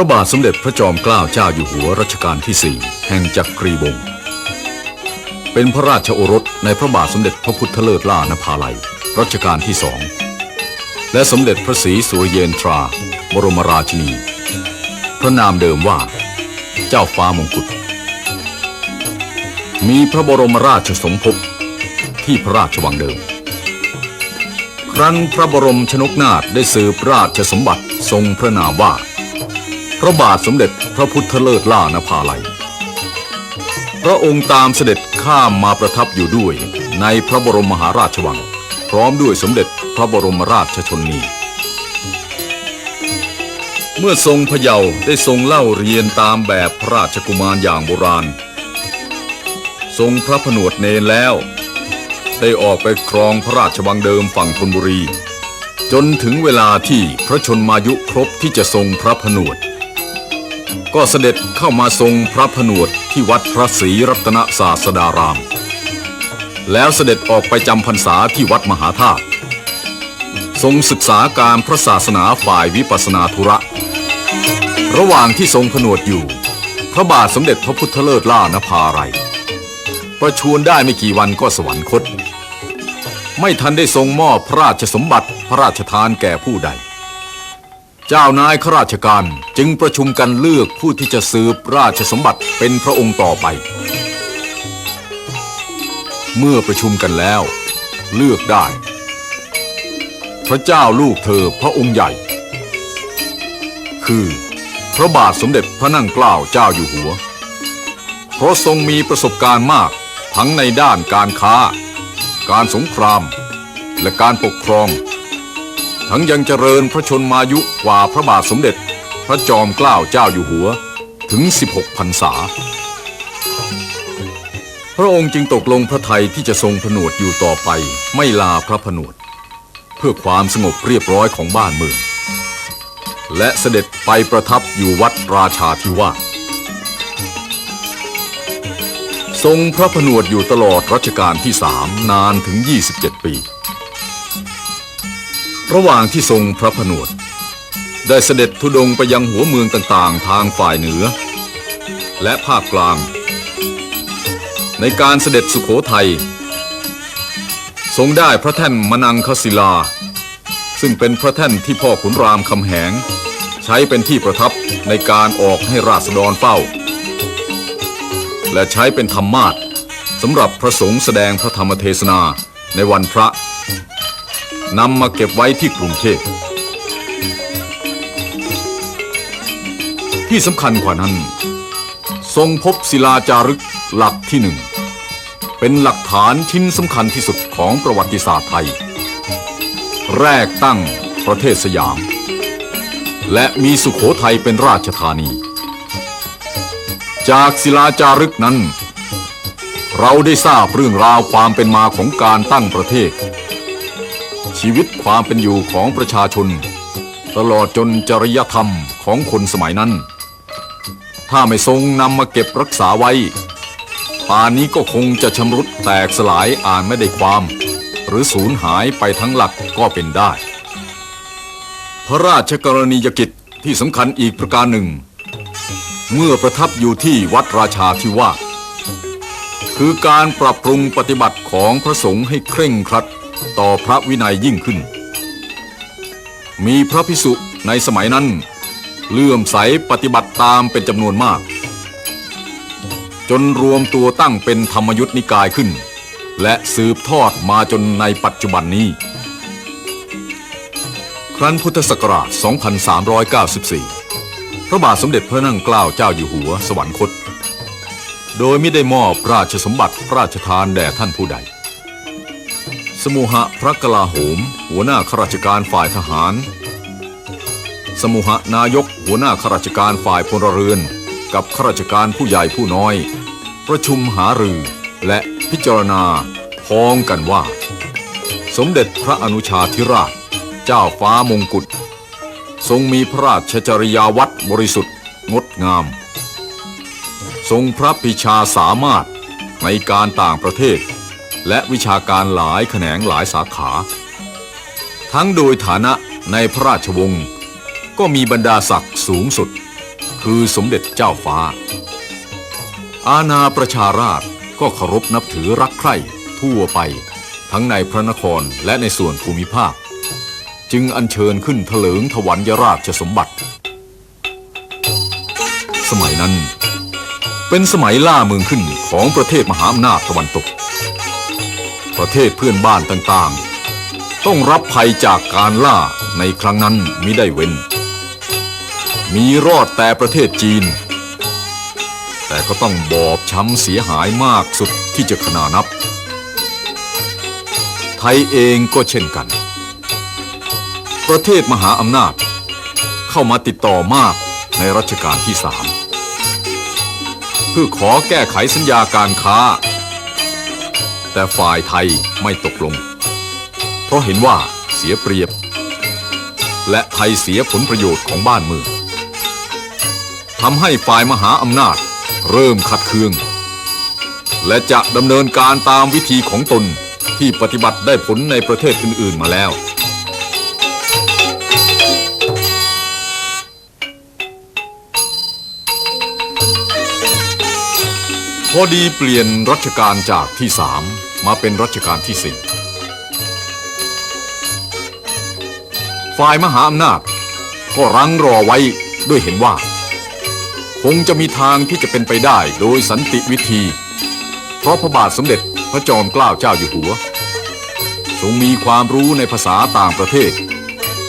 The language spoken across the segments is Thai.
ระบาทสมเด็จพระจอมเกล้าเจ้าอยู่หัวรัชกาลที่สี่แห่งจักรีวงศ์เป็นพระราชโอรสในพระบาทสมเด็จพระพุทธเลิศล่านภาลัยรัชกาลที่สองและสมเด็จพระศรีสุริเยนทรา บรมราชินี พระนามเดิมว่า เจ้าฟ้ามงกุฎมีพระบรมราชสมภพที่พระราชวังเดิม ครั้นพระบรมชนกนาถได้สืบราชสมบัติทรงพระนามว่า พระบาทสมเด็จพระพุทธเลิศล่านภาลัย พระองค์ตามเสด็จข้ามมาประทับอยู่ด้วยในพระบรมมหาราชวัง พร้อมด้วยสมเด็จพระบรมราชชนนี เมื่อทรงพเยาวได้ทรงเล่าเรียนตามแบบพระราชกุมารอย่างโบราณ ทรงพระผนวดเนรแล้ว ได้ออกไปครองพระราชวังเดิมฝั่งธนบุรีจนถึงเวลาที่พระชนมายุครบที่จะทรงพระผนวด ก็เสด็จเข้ามาทรงพระผนวดที่วัดพระศรีรัตนศาสดาราม แล้วเสด็จออกไปจำพรรษาที่วัดมหาธาตุทรงศึกษาการพระศาสนาฝ่ายวิปัสนาธุระ ระหว่างที่ทรงผนวดอยู่ พระบาทสมเด็จพระพุทธเลิศล่านภาไรยประชวรได้ไม่กี่วันก็สวรรคต ไม่ทันได้ทรงมอบพระราชสมบัติพระราชทานแก่ผู้ใด เจ้านายข้าราชการจึงประชุมกันเลือกผู้ที่จะสืบราชสมบัติเป็นพระองค์ต่อไป เมื่อประชุมกันแล้ว เลือกได้ พระเจ้าลูกเธอพระองค์ใหญ่ คือ พระบาทสมเด็จพระนั่งเกล้าเจ้าอยู่หัว เพราะทรงมีประสบการณ์มากทั้งในด้านการค้า การสงคราม และการปกครอง ทั้งยังเจริญพระชนมายุกว่าพระบาทสมเด็จ พระจอมเกล้าเจ้าอยู่หัวถึง 16พรรษา พระองค์จึงตกลงพระไทยที่จะทรงผนวดอยู่ต่อไปไม่ลาพระผนวด เพื่อความสงบเรียบร้อยของบ้านเมือง และเสด็จไปประทับอยู่วัดราชาธิวาสทรงพระผนวดอยู่ตลอดรัชกาลที่สามนานถึง 27 ปี ระหว่างที่ทรงพระผนวด ได้เสด็จทุดงไปยังหัวเมืองต่างๆ ทางฝ่ายเหนือ และภาคกลาง ในการเสด็จสุขโขทัยทรงได้พระแท่นมนังคศิลา ซึ่งเป็นพระแท่นที่พ่อขุนรามคำแหง ใช้เป็นที่ประทับในการออกให้ราษฎรเฝ้า และใช้เป็นธรรมาสสำหรับพระสงฆ์แสดงพระธรรมเทศนาในวันพระ นำมาเก็บไว้ที่กรุงเทพ ที่สำคัญกว่านั้น ทรงพบศิลาจารึกหลักที่หนึ่ง เป็นหลักฐานชิ้นสำคัญที่สุดของประวัติศาสตร์ไทย แรกตั้งประเทศสยาม และมีสุขโขทัยเป็นราชธานี จากศิลาจารึกนั้น เราได้ทราบเรื่องราวความเป็นมาของการตั้งประเทศ ชีวิตความเป็นอยู่ของประชาชน ตลอดจนจริยธรรมของคนสมัยนั้น ถ้าไม่ทรงนำมาเก็บรักษาไว้ ป่านนี้ก็คงจะชำรุดแตกสลายอ่านไม่ได้ความ หรือสูญหายไปทั้งหลักก็เป็นได้ พระราชกรณียกิจที่สำคัญอีกประการหนึ่ง เมื่อประทับอยู่ที่วัดราชาธิวาสคือการปรับปรุงปฏิบัติของพระสงฆ์ให้เคร่งครัด ต่อพระวินัยยิ่งขึ้น มีพระพิสุในสมัยนั้น เลื่อมใสปฏิบัติตามเป็นจำนวนมาก จนรวมตัวตั้งเป็นธรรมยุทธนิกายขึ้น และสืบทอดมาจนในปัจจุบันนี้ ครั้นพุทธศักราช 2394 พระบาทสมเด็จพระนั่งเกล้าเจ้าอยู่หัวสวรรคต โดยไม่ได้มอบราชสมบัติพระราชทานแด่ท่านผู้ใด สมุหะพระกลาโหม หัวหน้าข้าราชการฝ่ายทหาร สมุหะนายกหัวหน้าข้าราชการฝ่ายพลเรือน กับข้าราชการผู้ใหญ่ผู้น้อย ประชุมหารือและพิจารณาพ้องกันว่า สมเด็จพระอนุชาธิราช เจ้าฟ้ามงกุฎทรงมีพระราชจริยาวัดบริสุทธิ์งดงาม ทรงพระปิชาสามารถในการต่างประเทศ และวิชาการหลายแขนงหลายสาขา ทั้งโดยฐานะในพระราชวงศ์ก็มีบรรดาศักดิ์สูงสุด คือสมเด็จเจ้าฟ้า อาณาประชาราชก็เคารพนับถือรักใคร่ทั่วไป ทั้งในพระนครและในส่วนภูมิภาค จึงอัญเชิญขึ้นเถลิงถวัลยราชสมบัติ สมัยนั้น เป็นสมัยล่าเมืองขึ้นของประเทศมหาอำนาจตะวันตก ประเทศเพื่อนบ้านต่างๆ ต้องรับภัยจากการล่าในครั้งนั้นมิได้เว้น มีรอดแต่ประเทศจีน แต่ก็ต้องบอบช้ำเสียหายมากสุดที่จะขนานับ ไทยเองก็เช่นกัน ประเทศมหาอำนาจ เข้ามาติดต่อมากในรัชกาลที่สามเพื่อขอแก้ไขสัญญาการค้า แต่ฝ่ายไทยไม่ตกลง เพราะเห็นว่าเสียเปรียบ และไทยเสียผลประโยชน์ของบ้านเมืองทำให้ฝ่ายมหาอำนาจเริ่มขัดเคือง และจะดำเนินการตามวิธีของตนที่ปฏิบัติได้ผลในประเทศอื่น ๆ มาแล้ว พอดีเปลี่ยนรัชกาลจากที่สามมาเป็นรัชกาลที่สี่ฝ่ายมหาอำนาจก็รั้งรอไว้ด้วยเห็นว่า คงจะมีทางที่จะเป็นไปได้โดยสันติวิธี เพราะพระบาทสมเด็จพระจอมเกล้าเจ้าอยู่หัว ทรงมีความรู้ในภาษาต่างประเทศ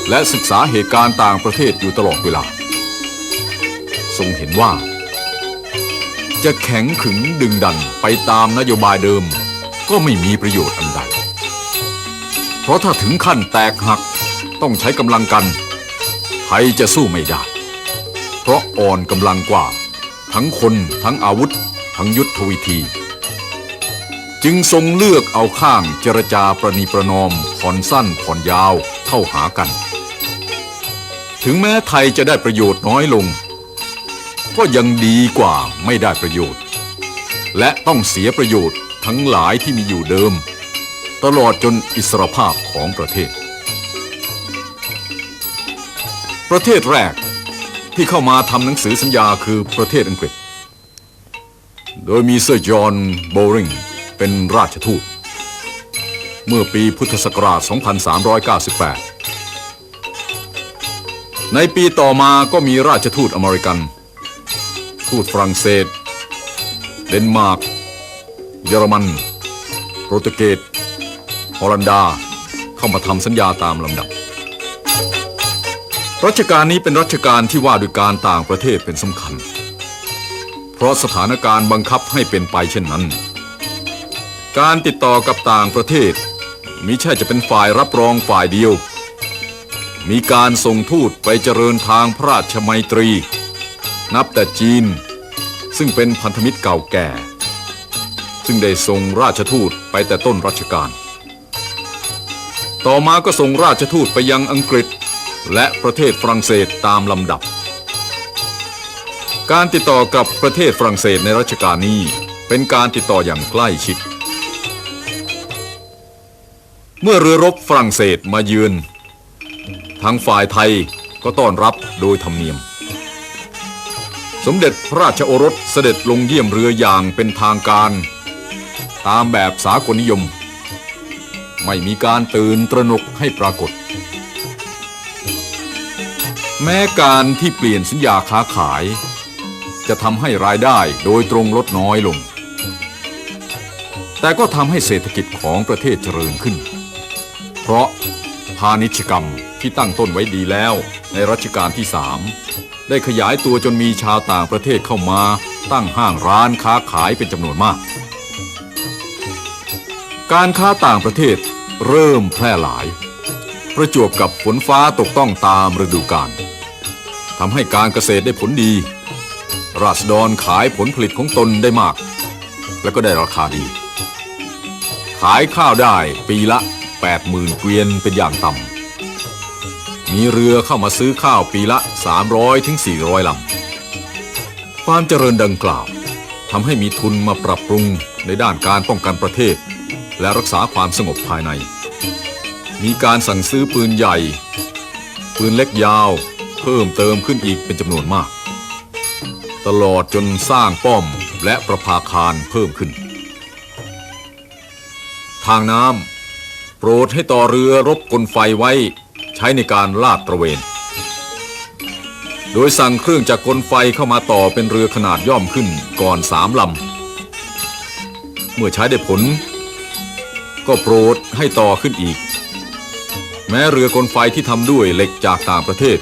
และศึกษาเหตุการณ์ต่างประเทศอยู่ตลอดเวลา ทรงเห็นว่า จะแข็งขึงดึงดันไปตามนโยบายเดิม ก็ไม่มีประโยชน์อันใด เพราะถ้าถึงขั้นแตกหักต้องใช้กำลังกันไทยจะสู้ไม่ได้ เพราะอ่อนกำลังกว่า ทั้งคนทั้งอาวุธ ทั้งยุทธวิธี จึงทรงเลือกเอาข้างเจรจาประนีประนอมผ่อนสั้นผ่อนยาวเข้าหากัน ถึงแม้ไทยจะได้ประโยชน์น้อยลง ก็ยังดีกว่าไม่ได้ประโยชน์ และต้องเสียประโยชน์ทั้งหลายที่มีอยู่เดิม ตลอดจนอิสรภาพของประเทศ ประเทศแรกที่เข้ามาทำหนังสือสัญญาคือประเทศอังกฤษ โดยมีเซอร์จอห์นโบริงเป็นราชทูต เมื่อปีพุทธศักราช 2398 ในปีต่อมาก็มีราชทูตอเมริกัน ทูตฝรั่งเศส เดนมาร์ก เยอรมัน โปรตุเกส ฮอลันดา เข้ามาทำสัญญาตามลำดับ รัชกาลนี้เป็นรัชกาลที่ว่าด้วยการต่างประเทศเป็นสำคัญ เพราะสถานการณ์บังคับให้เป็นไปเช่นนั้น การติดต่อกับต่างประเทศมิใช่จะเป็นฝ่ายรับรองฝ่ายเดียว มีการส่งทูตไปเจริญทางพระราชมัยตรี นับแต่จีน ซึ่งเป็นพันธมิตรเก่าแก่ ซึ่งได้ส่งราชทูตไปแต่ต้นรัชกาล ต่อมาก็ส่งราชทูตไปยังอังกฤษ และประเทศฝรั่งเศสตามลำดับ การติดต่อกับประเทศฝรั่งเศสในรัชกาลนี้เป็นการติดต่ออย่างใกล้ชิด เมื่อเรือรบฝรั่งเศสมาเยือนทางฝ่ายไทยก็ต้อนรับโดยธรรมเนียม สมเด็จพระราชโอรสเสด็จลงเยี่ยมเรืออย่างเป็นทางการ ตามแบบสากลนิยม ไม่มีการตื่นตระหนกให้ปรากฏ แม้การที่เปลี่ยนสัญญาค้าขาย จะทำให้รายได้โดยตรงลดน้อยลง แต่ก็ทำให้เศรษฐกิจของประเทศเจริญขึ้น เพราะพาณิชยกรรมที่ตั้งต้นไว้ดีแล้วในรัชกาลที่สาม ได้ขยายตัวจนมีชาวต่างประเทศเข้ามา ตั้งห้างร้านค้าขายเป็นจำนวนมาก การค้าต่างประเทศเริ่มแพร่หลาย ประจวบกับฝนฟ้าตกต้องตามฤดูกาลทำให้การเกษตรได้ผลดี ราษฎรขายผลผลิตของตนได้มาก และก็ได้ราคาดี ขายข้าวได้ปีละ 80,000 เกวียนเป็นอย่างต่ำ มีเรือเข้ามาซื้อข้าวปีละ300ถึง400ลำ ความเจริญดังกล่าวทำให้มีทุนมาปรับปรุงในด้านการป้องกันประเทศ และรักษาความสงบภายใน มีการสั่งซื้อปืนใหญ่ ปืนเล็กยาว เพิ่มเติมขึ้นอีกเป็นจำนวนมาก ตลอดจนสร้างป้อมและประภาคารเพิ่มขึ้น ทางน้ำโปรดให้ต่อเรือรบกลไฟไว้ ช้ในการลาดตระเวน โดยสั่งเครื่องจากกลไฟเข้ามาต่อเป็นเรือขนาดย่อมขึ้นก่อนสามลำ เมื่อใช้ได้ผล ก็โปรดให้ต่อขึ้นอีก แม้เรือกลไฟที่ทำด้วยเหล็กจากต่างประเทศ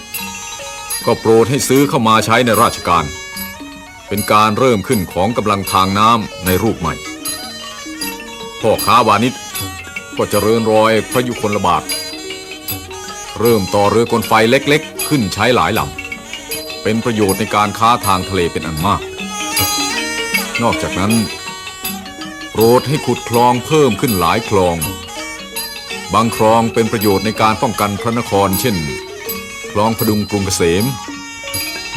ก็โปรดให้ซื้อเข้ามาใช้ในราชการ เป็นการเริ่มขึ้นของกำลังทางน้ำในรูปใหม่พ่อค้าวานิชก็เจริญรอยพระยุคลบาท เริ่มต่อเรือกลไฟเล็กๆ ขึ้นใช้หลายลำเป็นประโยชน์ในการค้าทางทะเลเป็นอันมาก นอกจากนั้นโปรดให้ขุดคลองเพิ่มขึ้นหลายคลอง บางคลองเป็นประโยชน์ในการป้องกันพระนคร เช่น คลองพดุงกรุงเกษม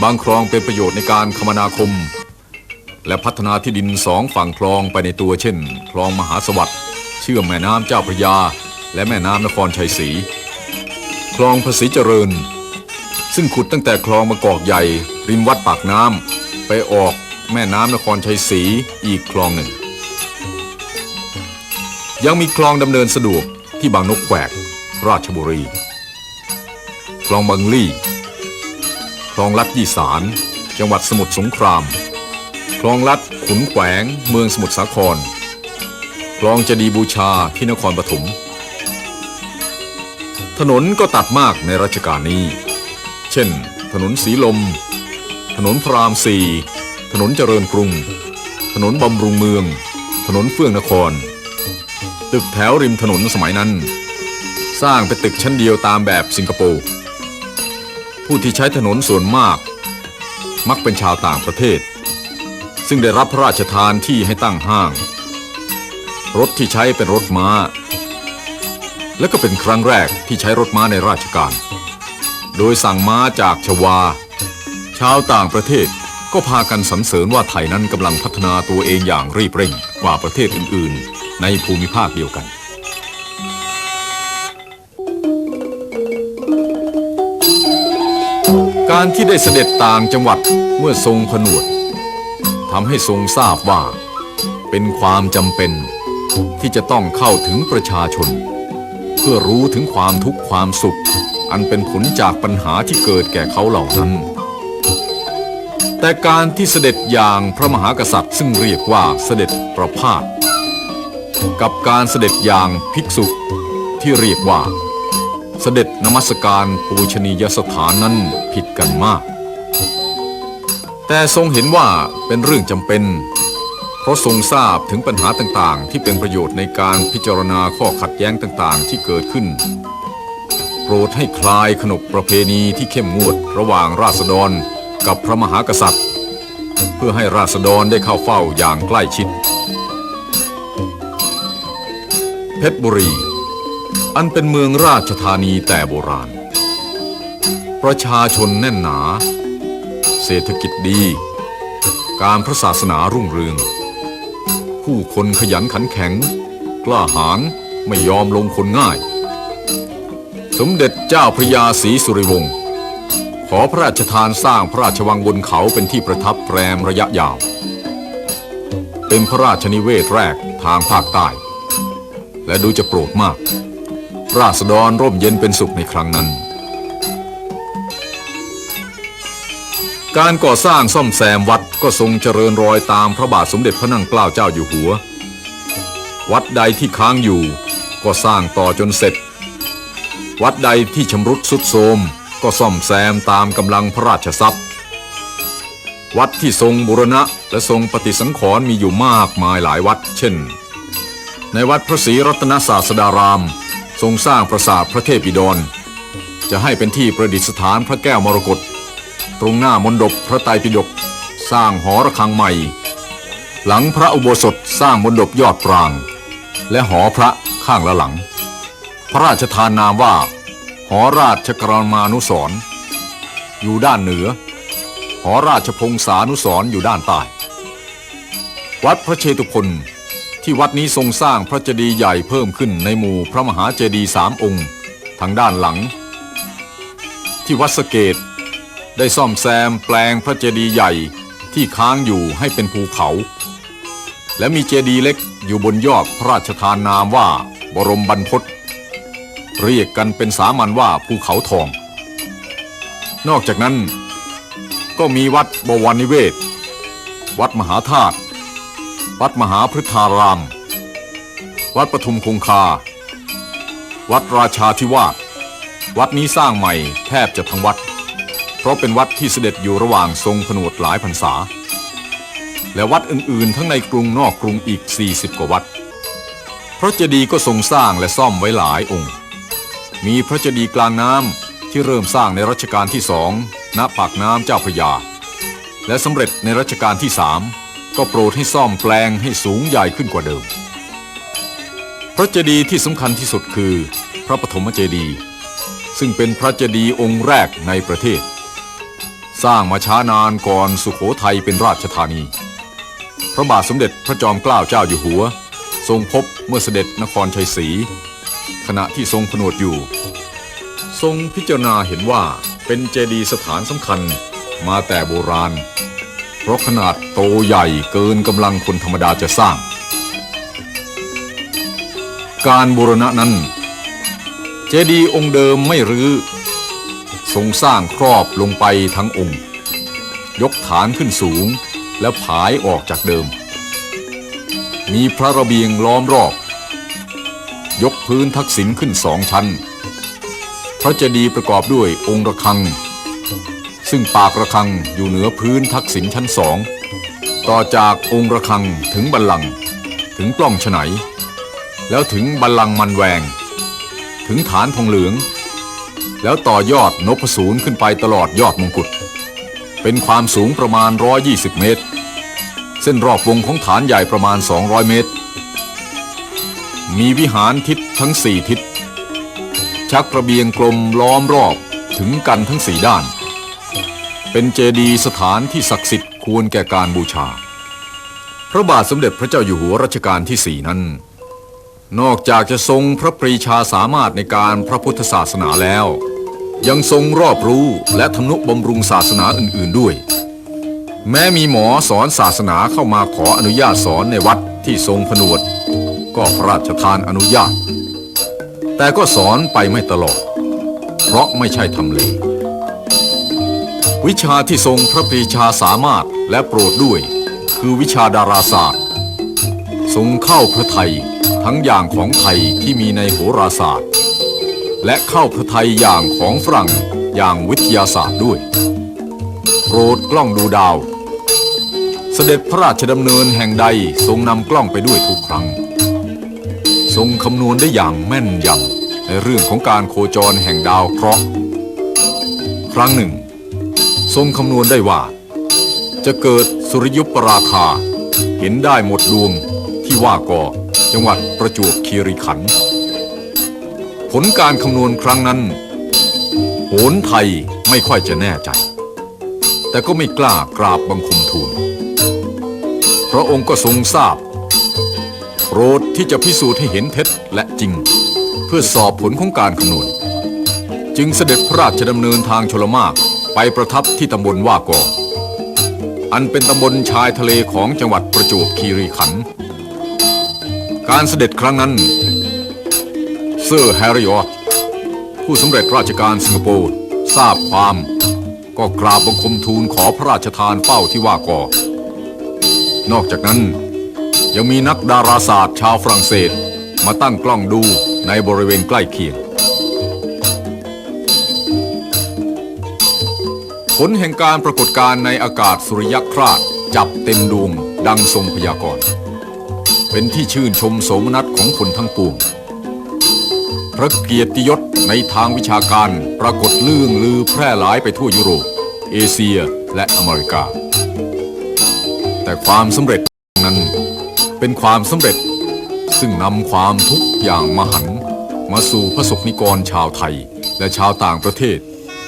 บางคลองเป็นประโยชน์ในการคมนาคม และพัฒนาที่ดินสองฝั่งคลองไปในตัวเช่น คลองมหาสวัสดิ์เชื่อมแม่น้ำเจ้าพระยา และแม่น้ำนครชัยศรี คลองภาษีเจริญ ซึ่งขุดตั้งแต่คลองมะกอกใหญ่ ริมวัดปากน้ำไปออกแม่น้ำนครชัยศรีอีกคลองหนึ่ง ยังมีคลองดำเนินสะดวกที่บางนกแขวก ราชบุรี คลองบางลี่ คลองลัดยี่สารจังหวัดสมุทรสงคราม คลองลัดขุนแขวง เมืองสมุทรสาคร คลองเจดียบูชาที่นครปฐม ถนนก็ตัดมากในรัชกาลนี้ เช่น ถนนสีลม ถนนพรามสี่ถนนเจริญกรุง ถนนบำรุงเมือง ถนนเฟื่องนคร ตึกแถวริมถนนสมัยนั้น สร้างเป็นตึกชั้นเดียวตามแบบสิงคโปร์ ผู้ที่ใช้ถนนส่วนมาก มักเป็นชาวต่างประเทศ ซึ่งได้รับพระราชทานที่ให้ตั้งห้าง รถที่ใช้เป็นรถม้า และก็เป็นครั้งแรกที่ใช้รถม้าในราชการ โดยสั่งม้าจากชวา ชาวต่างประเทศก็พากันสรรเสริญว่าไทยนั้นกำลังพัฒนาตัวเองอย่างรีบเร่งกว่าประเทศอื่น ๆ ในภูมิภาคเดียวกันการที่ได้เสด็จต่างจังหวัดเมื่อทรงผนวดทำให้ทรงทราบว่า เป็นความจำเป็นที่จะต้องเข้าถึงประชาชน เพื่อรู้ถึงความทุกข์ความสุข อันเป็นผลจากปัญหาที่เกิดแก่เขาเหล่านั้น แต่การที่เสด็จอย่างพระมหากษัตริย์ซึ่งเรียกว่าเสด็จประพาสกับการเสด็จอย่างภิกษุที่เรียกว่า เสด็จนมัสการปูชนียสถานนั้นผิดกันมาก แต่ทรงเห็นว่าเป็นเรื่องจำเป็น เพราะทรงทราบถึงปัญหาต่างๆ ที่เป็นประโยชน์ในการพิจารณาข้อขัดแย้งต่างๆ ที่เกิดขึ้น โปรดให้คลายขนบประเพณีที่เข้มงวดระหว่างราษฎรกับพระมหากษัตริย์ เพื่อให้ราษฎรได้เข้าเฝ้าอย่างใกล้ชิด เพชรบุรี อันเป็นเมืองราชธานีแต่โบราณ ประชาชนแน่นหนา เศรษฐกิจดีการพระศาสนารุ่งเรือง คนขยันขันแข็ง กล้าหาญไม่ยอมลงคนง่าย สมเด็จเจ้าพระยาศรีสุริวงศ์ขอพระราชทานสร้างพระราชวังบนเขาเป็นที่ประทับแรมระยะยาว เป็นพระราชนิเวศแรกทางภาคใต้ และดูจะโปรดมาก ราษฎรร่มเย็นเป็นสุขในครั้งนั้น การก่อสร้างซ่อมแซมวัดก็ทรงเจริญรอยตามพระบาทสมเด็จพระนั่งเกล้าเจ้าอยู่หัว วัดใดที่ค้างอยู่ ก็สร้างต่อจนเสร็จ วัดใดที่ชำรุดสุดโทรมก็ซ่อมแซมตามกำลังพระราชทรัพย์ วัดที่ทรงบุรณะและทรงปฏิสังขรณ์มีอยู่มากมายหลายวัด เช่น ในวัดพระศรีรัตนศาสดาราม ทรงสร้างปราสาทพระเทพบิดร จะให้เป็นที่ประดิษฐานพระแก้วมรกต ตรงหน้ามณฑปพระไตรปิฎกสร้างหอระฆังใหม่ หลังพระอุโบสถสร้างมณฑปยอดปราง และหอพระข้างละหลัง พระราชทานนามว่า หอราชกรมานุสรอยู่ด้านเหนือ หอราชพงศานุสรอยู่ด้านใต้ วัดพระเชตุพนที่วัดนี้ทรงสร้างพระเจดีย์ใหญ่เพิ่มขึ้นในหมู่พระมหาเจดีย์สามองค์ ทางด้านหลัง ที่วัดสะเกต ได้ซ่อมแซมแปลงพระเจดีย์ใหญ่ที่ค้างอยู่ให้เป็นภูเขา และมีเจดีย์เล็กอยู่บนยอดพระราชทานนามว่าบรมบรรพตเรียกกันเป็นสามัญว่าภูเขาทอง นอกจากนั้น ก็มีวัดบวรนิเวศ วัดมหาธาตุวัดมหาพฤทธาราม วัดปทุมคงคา วัดราชาธิวาสวัดนี้สร้างใหม่แทบจะทั้งวัด เพราะเป็นวัดที่เสด็จอยู่ระหว่างทรงผนวดหลายพรรษา และวัดอื่นๆ ทั้งในกรุงนอกกรุงอีก 40 กว่าวัด พระเจดีย์ก็ทรงสร้างและซ่อมไว้หลายองค์ มีพระเจดีย์กลางน้ำที่เริ่มสร้างในรัชกาลที่สองณปากน้ำเจ้าพระยา และสำเร็จในรัชกาลที่สามก็โปรดให้ซ่อมแปลงให้สูงใหญ่ขึ้นกว่าเดิม พระเจดีย์ที่สำคัญที่สุดคือ พระปฐมเจดีย์ซึ่งเป็นพระเจดีย์องค์แรกในประเทศ สร้างมาช้านานก่อนสุโขทัยเป็นราชธานี พระบาทสมเด็จพระจอมเกล้าเจ้าอยู่หัว ทรงพบเมื่อเสด็จนครชัยศรีขณะที่ทรงผนวดอยู่ ทรงพิจารณาเห็นว่าเป็นเจดีย์สถานสำคัญมาแต่โบราณ เพราะขนาดโตใหญ่เกินกำลังคนธรรมดาจะสร้าง การบูรณะนั้น เจดีย์องค์เดิมไม่รื้อ ทรงสร้างครอบลงไปทั้งองค์ ยกฐานขึ้นสูงและผายออกจากเดิม มีพระระเบียงล้อมรอบ ยกพื้นทักษิณขึ้นสองชั้น พระเจดีย์ประกอบด้วยองค์ระฆัง ซึ่งปากระฆังอยู่เหนือพื้นทักษิณชั้นสองต่อจากองค์ระฆังถึงบัลลังก์ถึงกล้องฉไนแล้วถึงบัลลังก์มันแวง ถึงฐานทองเหลือง แล้วต่อยอดนพสูรขึ้นไปตลอดยอดมงกุฎเป็นความสูงประมาณ 120 เมตร เส้นรอบวงของฐานใหญ่ประมาณ 200 เมตร มีวิหารทิศทั้งสี่ทิศ ชักระเบียงกลมล้อมรอบถึงกันทั้งสี่ด้าน เป็นเจดีย์สถานที่ศักดิ์สิทธิ์ควรแก่การบูชา พระบาทสมเด็จพระเจ้าอยู่หัวรัชกาลที่สี่นั้น นอกจากจะทรงพระปรีชาสามารถในการพระพุทธศาสนาแล้ว ยังทรงรอบรู้และทำนุบำรุงศาสนาอื่นๆด้วย แม้มีหมอสอนศาสนาเข้ามาขออนุญาตสอนในวัดที่ทรงผนวด ก็พระราชทานอนุญาต แต่ก็สอนไปไม่ตลอด เพราะไม่ใช่ทำเล วิชาที่ทรงพระปรีชาสามารถและโปรดด้วย คือวิชาดาราศาสตร์ ทรงเข้าพระไทยทั้งอย่างของไทยที่มีในโหราศาสตร์ และเข้าพระไทยอย่างของฝรั่งอย่างวิทยาศาสตร์ด้วยโปรดกล้องดูดาว เสด็จพระราชดำเนินแห่งใดทรงนำกล้องไปด้วยทุกครั้ง ทรงคำนวณได้อย่างแม่นยำในเรื่องของการโคจรแห่งดาวเคราะห์ครั้งหนึ่ง ทรงคำนวณได้ว่า จะเกิดสุริยุปราคา เห็นได้หมดดวงที่ว่ากอจังหวัดประจวบคีรีขันธ์ ผลการคำนวณครั้งนั้น โหนไทยไม่ค่อยจะแน่ใจ แต่ก็ไม่กล้ากราบบังคมทูลพระองค์ก็ทรงทราบโปรดที่จะพิสูจน์ให้เห็นเท็จและจริง เพื่อสอบผลของการคำนวณ จึงเสด็จพระราชดำเนินทางชลมากไปประทับที่ตำบลว่ากออันเป็นตำบลชายทะเลของจังหวัดประจวบคีรีขันธ์การเสด็จครั้งนั้น ซอร์แฮร์ริออตผู้สำเร็จราชการสิงคโปร์ทราบความ ก็กราบบังคมทูลขอพระราชทานเป้าที่ว่ากอนอกจากนั้นยังมีนักดาราศาสตร์ชาวฝรั่งเศส มาตั้งกล้องดูในบริเวณใกล้เคียง ผลแห่งการปรากฏการณ์ในอากาศสุริยคราสจับเต็มดวงดังทรงพยากรณ์เป็นที่ชื่นชมโสมนัสของคนทั้งปวง พระเกียรติยศในทางวิชาการปรากฏลื่องลือแพร่หลายไปทั่วยุโรป เอเชียและอเมริกา แต่ความสำเร็จนั้นเป็นความสำเร็จซึ่งนำความทุกข์อย่างมหันมาสู่พระสกนิกรชาวไทยและชาวต่างประเทศ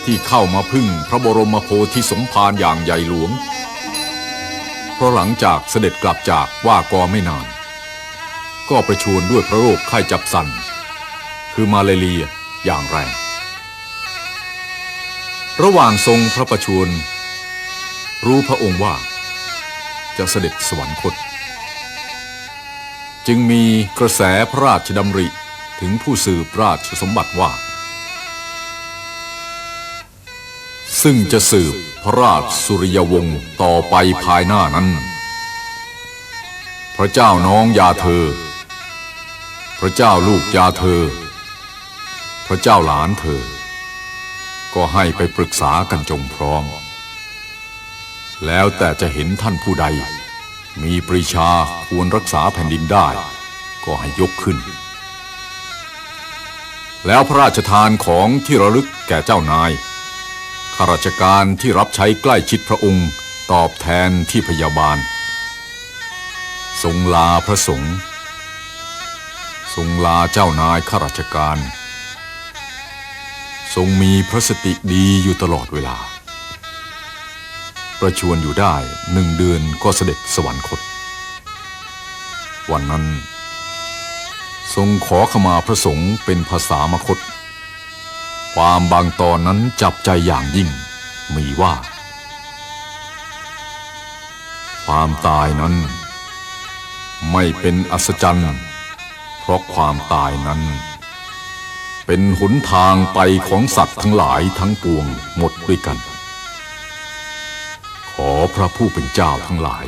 ที่เข้ามาพึ่งพระบรมโพธิสมภารอย่างใหญ่หลวง เพราะหลังจากเสด็จกลับจากว่ากอไม่นาน ก็ประชวรด้วยพระโรคไข้จับสัน คือมาเลเรียอย่างแรง ระหว่างทรงพระประชวรรู้พระองค์ว่า จะเสด็จสวรรคต จึงมีกระแสพระราชดำริถึงผู้สืบราชสมบัติว่า ซึ่งจะสืบพระราชสุริยวงศ์ต่อไปภายหน้านั้น พระเจ้าน้องยาเธอ พระเจ้าลูกยาเธอ พระเจ้าหลานเธอ ก็ให้ไปปรึกษากันจงพร้อม แล้วแต่จะเห็นท่านผู้ใด มีปรีชาควรรักษาแผ่นดินได้ ก็ให้ยกขึ้น แล้วพระราชทานของที่ระลึกแก่เจ้านายข้าราชการที่รับใช้ใกล้ชิดพระองค์ตอบแทนที่พยาบาล ทรงลาพระสงฆ์ทรงลาเจ้านายข้าราชการ ทรงมีพระสติดีอยู่ตลอดเวลา ประชวรอยู่ได้หนึ่งเดือนก็เสด็จสวรรคต วันนั้น ทรงขอขมาพระสงฆ์เป็นภาษามคต ความบางตอนนั้นจับใจอย่างยิ่งมีว่า ความตายนั้น ไม่เป็นอัศจรรย์ เพราะความตายนั้น เป็นหนทางไปของสัตว์ทั้งหลายทั้งปวงหมดด้วยกัน ขอพระผู้เป็นเจ้าทั้งหลาย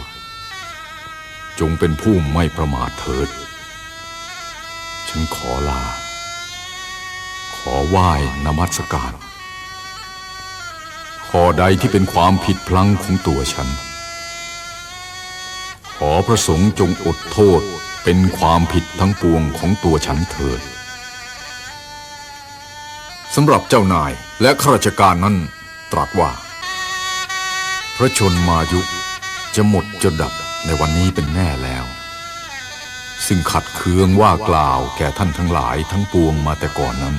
จงเป็นผู้ไม่ประมาทเถิด ฉันขอลา ขอไหว้นมัสการข้อใดที่เป็นความผิดพลั้งของตัวฉัน ขอพระสงฆ์จงอดโทษเป็นความผิดทั้งปวงของตัวฉันเถิด สำหรับเจ้านายและข้าราชการนั้นตรัสว่า พระชนมายุจะหมดจะดับในวันนี้เป็นแน่แล้ว ซึ่งขัดเคืองว่ากล่าวแก่ท่านทั้งหลายทั้งปวงมาแต่ก่อนนั้น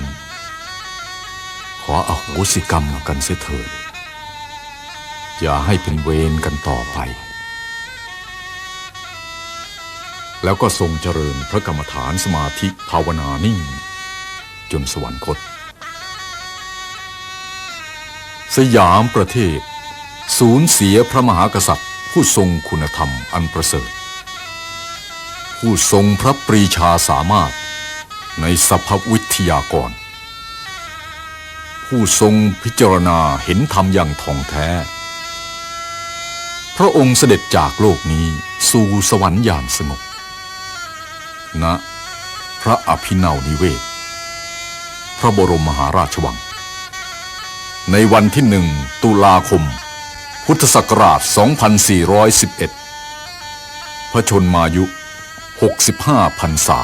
ขออโหสิกรรมกันเสียเถิดอย่าให้เป็นเวรกันต่อไป แล้วก็ทรงเจริญพระกรรมฐานสมาธิภาวนานิ่ง จนสวรรคต สยามประเทศ สูญเสียพระมหากษัตริย์ ผู้ทรงคุณธรรมอันประเสริฐ ผู้ทรงพระปรีชาสามารถในสภวิทยากร ผู้ทรงพิจารณาเห็นธรรมอย่างท่องแท้ พระองค์เสด็จจากโลกนี้สู่สวรรค์อย่างสงบณพระอภินาวนิเวศ พระบรมมหาราชวัง ในวันที่หนึ่งตุลาคม พุทธศักราช 2411 พระชนมายุ 65พรรษา